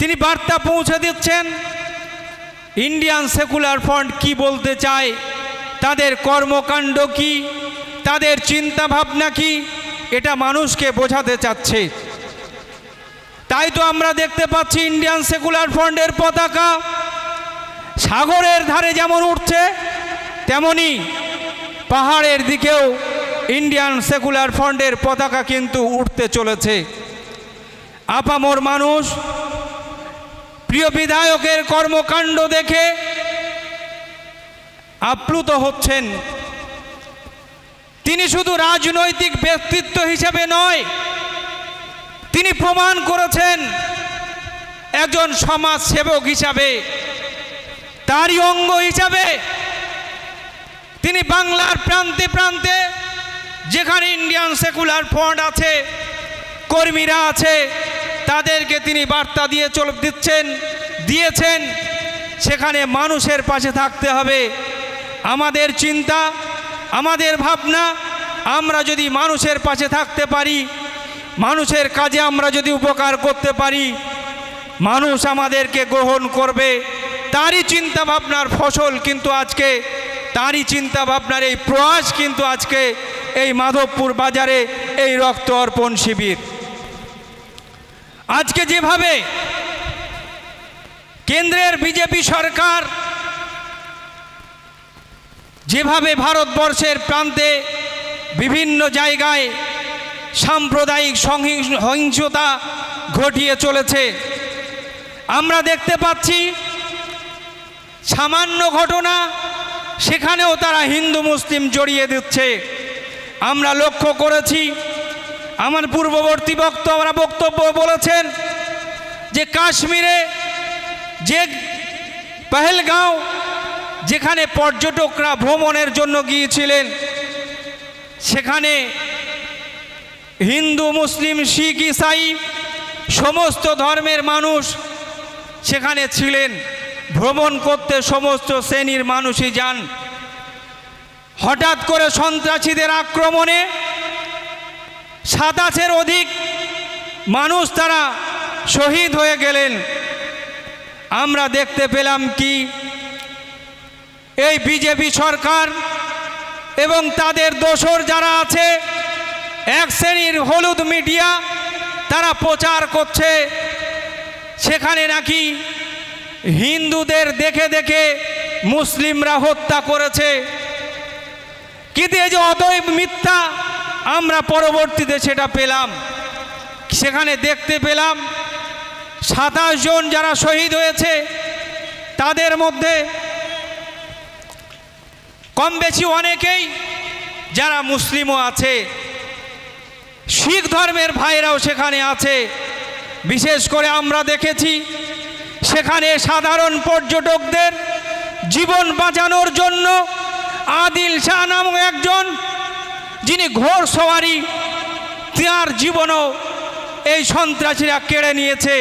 তিনি বার্তা পৌঁছে দিচ্ছেন। ইন্ডিয়ান সেকুলার ফ্রন্ট কি বলতে চায়? তাদের কর্মকাণ্ড কি? তাদের চিন্তা ভাবনা কি? এটা মানুষকে বোঝাতে চাচ্ছে। তাই তো আমরা দেখতে পাচ্ছি ইন্ডিয়ান সেকুলার ফ্রন্টের পতাকা। সাগরের ধারে যেমন উঠছে, তেমনি পাহাড়ের দিকেও ইন্ডিয়ান সেকুলার ফ্রন্টের পতাকা কিন্তু উঠতে চলেছে। আপামর মানুষ প্রিয় বিধায়কের কর্মকাণ্ড দেখে আপ্লুত হচ্ছেন। তিনি শুধু রাজনৈতিক ব্যক্তিত্ব হিসেবে নয়, তিনি প্রমাণ করেছেন একজন সমাজ সেবক হিসাবে, তারই অঙ্গ হিসাবে। তিনি বাংলার প্রান্তে প্রান্তে যেখানে ইন্ডিয়ান সেকুলার ফ্রন্ট আছে, কর্মীরা আছে তাদেরকে তিনি বার্তা দিয়ে চলে দিচ্ছেন, দিয়েছেন। সেখানে মানুষের পাশে থাকতে হবে। আমাদের চিন্তা, আমাদের ভাবনা, আমরা যদি মানুষের পাশে থাকতে পারি, মানুষের কাজে আমরা যদি উপকার করতে পারি, মানুষ আমাদেরকে গ্রহণ করবে। তারই চিন্তা ভাবনার ফসল কিন্তু আজকে, তারই চিন্তা ভাবনার এই প্রয়াস কিন্তু আজকে এই মাধবপুর বাজারে এই রক্ত অর্পণ শিবির। আজকে যেভাবে কেন্দ্রের বিজেপি সরকার যেভাবে ভারতবর্ষের প্রান্তে বিভিন্ন জায়গায় সাম্প্রদায়িক সহিংস- সহিংসতা ঘটিয়ে চলেছে, আমরা দেখতে পাচ্ছি সামান্য ঘটনা, সেখানেও তারা হিন্দু, মুসলিম জড়িয়ে দিচ্ছে। আমরা লক্ষ্য করেছি আমার পূর্ববর্তী বক্তব্যরা বক্তব্য বলেছেন যে কাশ্মীরে যে পেহেলগাঁও যেখানে পর্যটকরা ভ্রমণের জন্য গিয়েছিলেন, সেখানে হিন্দু, মুসলিম, শিখ, ইসাই সমস্ত ধর্মের মানুষ সেখানে ছিলেন, ভ্রমণ করতে সমস্ত শ্রেণির মানুষই যান। হঠাৎ করে সন্ত্রাসীদের আক্রমণে সাতাশের অধিক মানুষ তারা শহীদ হয়ে গেলেন। আমরা দেখতে পেলাম কি? এই বিজেপি সরকার এবং তাদের দোসর যারা আছে, এক শ্রেণির হলুদ মিডিয়া তারা প্রচার করছে। সেখানে নাকি হিন্দুদের দেখে দেখে মুসলিমরা হত্যা করেছে। কিন্তু এই যে অদৈব মিথ্যা আমরা পরবর্তীতে সেটা পেলাম। সেখানে দেখতে পেলাম সাতাশ জন যারা শহীদ হয়েছে, তাদের মধ্যে কম বেশি অনেকেই যারা মুসলিমও আছে। শিখ ধর্মের ভাইরাও সেখানে আছে। বিশেষ করে আমরা দেখেছি সেখানে সাধারণ পর্যটকদের জীবন বাঁচানোর জন্য আদিল শাহ নামক একজন যিনি ঘোর সওয়ারি, তার জীবনও এই সন্ত্রাসীরা কেড়ে নিয়েছে।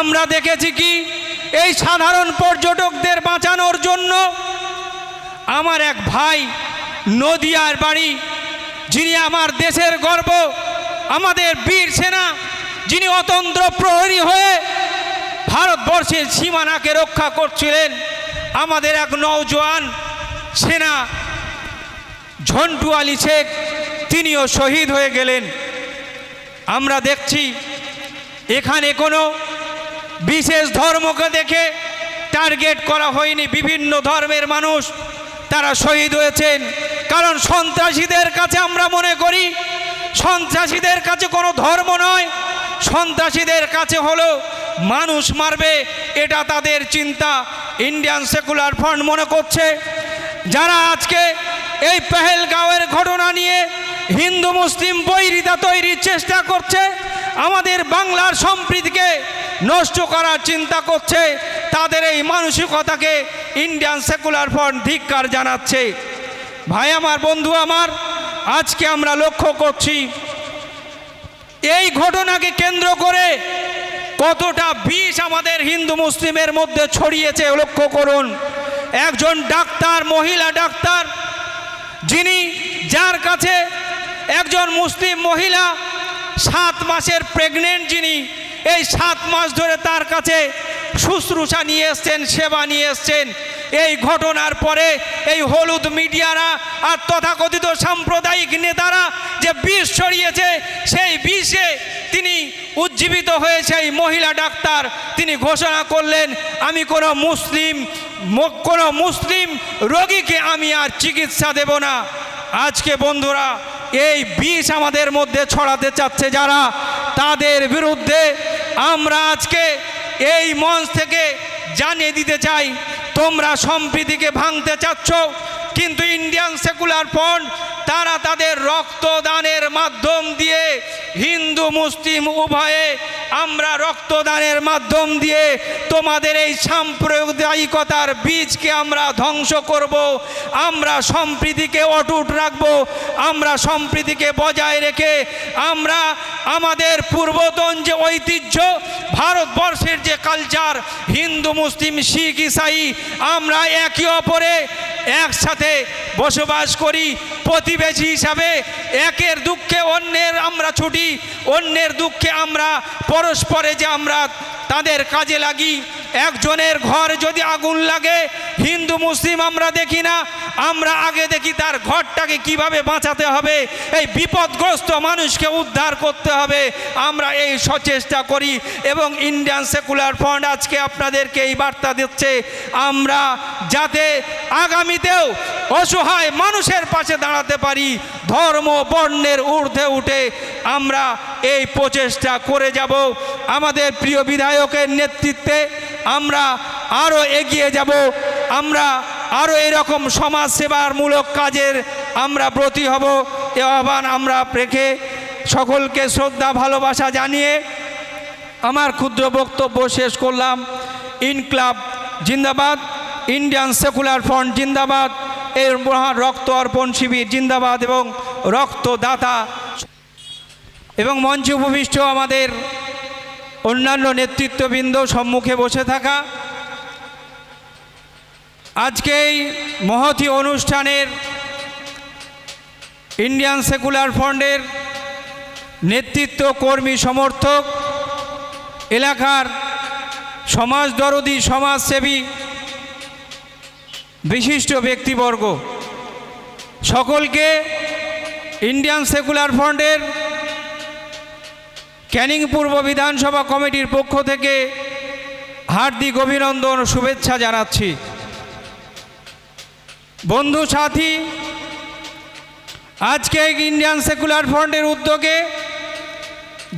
আমরা দেখেছি কি, এই সাধারণ পর্যটকদের বাঁচানোর জন্য আমার এক ভাই নদিয়ার বাড়ি, যিনি আমার দেশের গর্ব, আমাদের বীর সেনা, যিনি অতন্ত্র প্রহরী হয়ে ভারতবর্ষের সীমানাকে রক্ষা করছিলেন, আমাদের এক নৌজওয়ান সেনা ঝন্টু আলী শেখ, তিনিও শহীদ হয়ে গেলেন। আমরা দেখছি, এখানে কোনো বিশেষ ধর্মকে দেখে টার্গেট করা হয়নি। বিভিন্ন ধর্মের মানুষ তারা শহীদ হয়েছেন। কারণ সন্ত্রাসীদের কাছে আমরা মনে করি, সন্ত্রাসীদের কাছে কোনো ধর্ম নয়। সন্ত্রাসীদের কাছে হলো মানুষ মারবে, এটা তাদের চিন্তা। ইন্ডিয়ান সেকুলার ফ্রন্ট মনে করছে। যারা আজকে এই পেহেলগাঁওয়ের ঘটনা নিয়ে হিন্দু মুসলিম বৈরিতা তৈরির চেষ্টা করছে। আমাদের বাংলার সম্প্রীতিকে নষ্ট করার চিন্তা করছে। তাদের এই মানসিকতাকে ইন্ডিয়ান সেকুলার ফ্রন্ট ধিক্কার জানাচ্ছে। ভাই, আমার বন্ধু, আমার, আজকে আমরা লক্ষ্য করছি, এই ঘটনাকে কেন্দ্র করে কতটা বিষ আমাদের হিন্দু মুসলিমের মধ্যে ছড়িয়েছে, লক্ষ্য করুন। একজন ডাক্তার, মহিলা ডাক্তার যিনি যার কাছে একজন মুসলিম মহিলা সাত মাসের প্রেগনেন্ট যিনি, এই সাত মাস ধরে তার কাছে শুশ্রূষা নিয়ে এসছেন, সেবা নিয়ে এসছেন। এই ঘটনার পরে এই হলুদ মিডিয়ারা আর তথাকথিত সাম্প্রদায়িক নেতারা যে বিষ ছড়িয়েছে, সেই বিষে তিনি উজ্জীবিত হয়েছে এই মহিলা ডাক্তার তিনি ঘোষণা করলেন, আমি কোনো মুসলিম কোনো মুসলিম রোগীকে আমি আর চিকিৎসা দেব না। আজকে বন্ধুরা, এই বিষ আমাদের মধ্যে ছড়াতে চাচ্ছে যারা, তাদের বিরুদ্ধে আমরা আজকে এই মঞ্চ থেকে জানিয়ে দিতে চাই, তোমরা সম্প্রীতিকে ভাঙতে চাচ্ছ, কিন্তু ইন্ডিয়ান সেকুলার ফ্রন্ট, তারা তাদের রক্তদানের মাধ্যম দিয়ে হিন্দু, মুসলিম উভয়ে আমরা রক্তদানের মাধ্যম দিয়ে তোমাদের এই সাম্প্রদায়িকতার বীজকে আমরা ধ্বংস করব, আমরা সম্প্রীতিকে অটুট রাখব, আমরা সম্প্রীতিকে বজায় রেখে আমরা আমাদের পূর্বতন যে ঐতিহ্য, ভারতবর্ষের যে কালচার হিন্দু, মুসলিম, শিখ, ইসাই, আমরা একে অপরে একসাথে বসবাস করি প্রতিবেশী হিসাবে। একের দুঃখে অন্যের আমরা ছুটি, অন্যের দুঃখে আমরা, পরস্পরে যে আমরা তাদের কাজে লাগি। একজনের ঘর যদি আগুন লাগে, হিন্দু, মুসলিম আমরা দেখি না, আমরা আগে দেখি তার ঘরটাকে কীভাবে বাঁচাতে হবে, এই বিপদগ্রস্ত মানুষকে উদ্ধার করতে হবে, আমরা এই সচেষ্টা করি এবং ইন্ডিয়ান সেকুলার ফ্রন্ট আজকে আপনাদেরকে এই বার্তা দিচ্ছে, আমরা যাতে আগামীতেও অসহায় মানুষের পাশে দাঁড়াতে পারি, ধর্ম বর্ণের ঊর্ধ্বে উঠে আমরা এই প্রচেষ্টা করে যাব। আমাদের প্রিয় বিধায়কের নেতৃত্বে আমরা আরও এগিয়ে যাব। আমরা আরও এরকম সমাজ সেবারমূলক কাজের আমরা ব্রতী হব। এ আহ্বান আমরা রেখে সকলকে শ্রদ্ধা, ভালোবাসা জানিয়ে আমার ক্ষুদ্র বক্তব্য শেষ করলাম। ইনক্লাব জিন্দাবাদ, ইন্ডিয়ান সেকুলার ফ্রন্ট জিন্দাবাদ, এর মহান রক্ত অর্পণ শিবির জিন্দাবাদ এবং রক্তদাতা এবং মঞ্চে উপবিষ্ট আমাদের অন্যান্য নেতৃত্ববৃন্দ সম্মুখে বসে থাকা। আজকে এই মহতি অনুষ্ঠানের ইন্ডিয়ান সেকুলার ফ্রন্টের নেতৃত্ব কর্মী সমর্থক, এলাকার সমাজ দরদি, সমাজসেবী, বিশিষ্ট ব্যক্তিবর্গ। সকলকে ইন্ডিয়ান সেকুলার ফ্রন্টের ক্যানিং পূর্ব বিধানসভা কমিটির পক্ষ থেকে হার্দিক অভিনন্দন ও শুভেচ্ছা জানাচ্ছি। বন্ধু সাথী, আজকে ইন্ডিয়ান সেকুলার ফ্রন্টের উদ্যোগে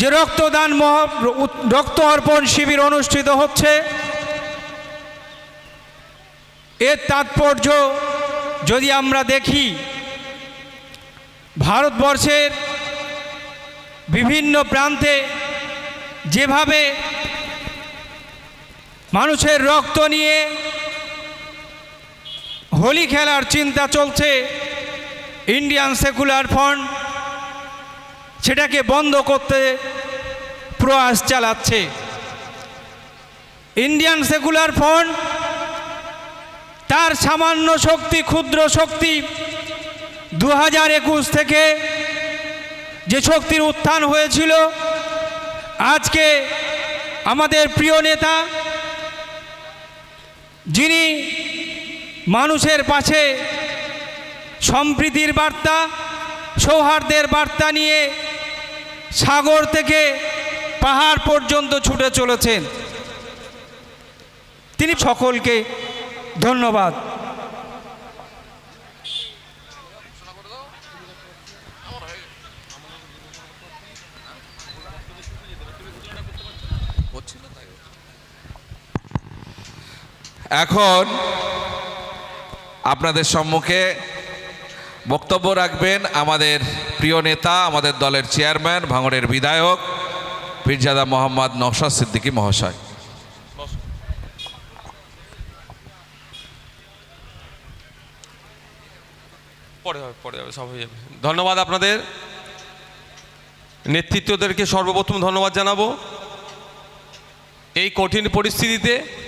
যে রক্তদান রক্ত অর্পণ শিবির অনুষ্ঠিত হচ্ছে, এর তাৎপর্য যদি আমরা দেখি, ভারতবর্ষের বিভিন্ন প্রান্তে যেভাবে মানুষের রক্ত নিয়ে হোলি খেলার চিন্তা চলছে ইন্ডিয়ান সেকুলার ফ্রন্ট সেটাকে বন্ধ করতে প্রয়াস চালাচ্ছে। ইন্ডিয়ান সেকুলার ফ্রন্ট তার সামান্য শক্তি, ক্ষুদ্র শক্তি দু হাজার একুশ থেকে যে শক্তির উত্থান হয়েছিল, আজকে আমাদের প্রিয় নেতা, যিনি মানুষের পাশে সম্প্রীতির বার্তা, সৌহার্দ্যের বার্তা নিয়ে সাগর থেকে পাহাড় পর্যন্ত ছুটে চলেছেন। তিনি সকলকে ধন্যবাদ। এখন আপনাদের সম্মুখে বক্তব্য রাখবেন আমাদের প্রিয় নেতা, আমাদের দলের চেয়ারম্যান, ভাঙড়ের বিধায়ক, পীরজাদা মোহাম্মদ নওশাদ সিদ্দিকী মহাশয়। পরে হবে পরে হবে, সব হয়ে যাবে। ধন্যবাদ আপনাদের। নেতৃত্বদেরকে সর্বপ্রথম ধন্যবাদ জানাব। এই কঠিন পরিস্থিতিতে